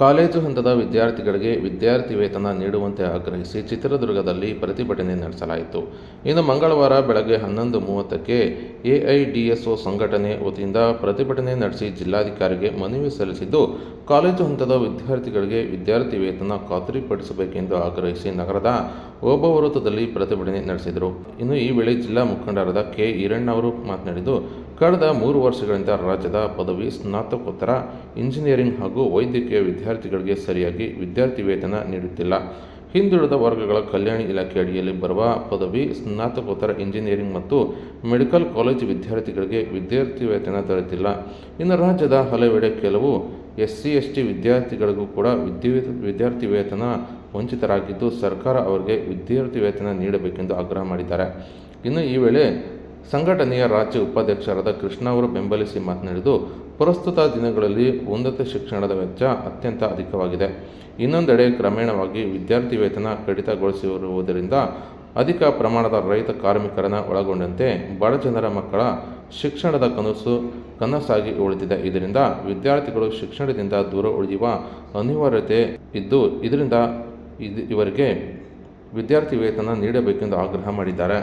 College ಹಂತದ ವಿದ್ಯಾರ್ಥಿಗಳಿಗೆ ವಿದ್ಯಾರ್ಥಿ ವೇತನ ನೀಡುವಂತೆ ಆಗ್ರಹಿಸಿ ಚಿತ್ರದುರ್ಗದಲ್ಲಿ ಪ್ರತಿಭಟನೆ ನಡೆಸಲಾಯಿತು. ಇನ್ನು ಮಂಗಳವಾರ ಬೆಳಗ್ಗೆ ಹನ್ನೊಂದು ಮೂವತ್ತಕ್ಕೆ ಎಐಡಿಎಸ್ಒ ಸಂಘಟನೆ ವತಿಯಿಂದ ಪ್ರತಿಭಟನೆ ನಡೆಸಿ ಜಿಲ್ಲಾಧಿಕಾರಿಗೆ ಮನವಿ ಸಲ್ಲಿಸಿದ್ದು, ಕಾಲೇಜು ಹಂತದ ವಿದ್ಯಾರ್ಥಿಗಳಿಗೆ ವಿದ್ಯಾರ್ಥಿ ವೇತನ ಖಾತರಿಪಡಿಸಬೇಕೆಂದು ಆಗ್ರಹಿಸಿ ನಗರದ ಓಬವೃತ್ತದಲ್ಲಿ ಪ್ರತಿಭಟನೆ ನಡೆಸಿದರು. ಇನ್ನು ಈ ವೇಳೆ ಜಿಲ್ಲಾ ಮುಖಂಡರಾದ ಕೆ ಈರಣ್ಣವರು ಮಾತನಾಡಿದ್ದು ಕಳೆದ ಮೂರು ವರ್ಷಗಳಿಂದ ರಾಜ್ಯದ ಪದವಿ, ಸ್ನಾತಕೋತ್ತರ, ಇಂಜಿನಿಯರಿಂಗ್ ಹಾಗೂ ವೈದ್ಯಕೀಯ ವಿದ್ಯಾರ್ಥಿಗಳಿಗೆ ಸರಿಯಾಗಿ ವಿದ್ಯಾರ್ಥಿ ವೇತನ ನೀಡುತ್ತಿಲ್ಲ. ಹಿಂದುಳಿದ ವರ್ಗಗಳ ಕಲ್ಯಾಣ ಇಲಾಖೆ ಅಡಿಯಲ್ಲಿ ಬರುವ ಪದವಿ, ಸ್ನಾತಕೋತ್ತರ ಇಂಜಿನಿಯರಿಂಗ್ ಮತ್ತು ಮೆಡಿಕಲ್ ಕಾಲೇಜ್ ವಿದ್ಯಾರ್ಥಿಗಳಿಗೆ ವಿದ್ಯಾರ್ಥಿ ವೇತನ ದೊರೆತಿಲ್ಲ. ಇನ್ನು ರಾಜ್ಯದ ಹಲವೆಡೆ ಕೆಲವು ಎಸ್ ಸಿ ಎಸ್ ಟಿ ವಿದ್ಯಾರ್ಥಿಗಳಿಗೂ ಕೂಡ ವಿದ್ಯಾ ವಿದ್ಯಾರ್ಥಿ ವೇತನ ವಂಚಿತರಾಗಿದ್ದು ಸರ್ಕಾರ ಅವರಿಗೆ ವಿದ್ಯಾರ್ಥಿ ವೇತನ ನೀಡಬೇಕೆಂದು ಆಗ್ರಹ ಮಾಡಿದ್ದಾರೆ. ಇನ್ನು ಈ ವೇಳೆ ಸಂಘಟನೆಯ ರಾಜ್ಯ ಉಪಾಧ್ಯಕ್ಷರಾದ ಕೃಷ್ಣ ಅವರು ಬೆಂಬಲಿಸಿ ಮಾತನಾಡಿದ್ದು, ಪ್ರಸ್ತುತ ದಿನಗಳಲ್ಲಿ ಉನ್ನತ ಶಿಕ್ಷಣದ ವೆಚ್ಚ ಅತ್ಯಂತ ಅಧಿಕವಾಗಿದೆ. ಇನ್ನೊಂದೆಡೆ ಕ್ರಮೇಣವಾಗಿ ವಿದ್ಯಾರ್ಥಿ ವೇತನ ಕಡಿತಗೊಳಿಸಿರುವುದರಿಂದ ಅಧಿಕ ಪ್ರಮಾಣದ ರೈತ ಕಾರ್ಮಿಕರನ್ನು ಒಳಗೊಂಡಂತೆ ಬಡಜನರ ಮಕ್ಕಳ ಶಿಕ್ಷಣದ ಕನಸು ಕನಸಾಗಿ ಉಳಿದಿದೆ. ಇದರಿಂದ ವಿದ್ಯಾರ್ಥಿಗಳು ಶಿಕ್ಷಣದಿಂದ ದೂರ ಉಳಿಯುವ ಅನಿವಾರ್ಯತೆ ಇದ್ದು, ಇದರಿಂದ ಇದು ಇವರಿಗೆ ವಿದ್ಯಾರ್ಥಿ ವೇತನ ನೀಡಬೇಕೆಂದು ಆಗ್ರಹ ಮಾಡಿದ್ದಾರೆ.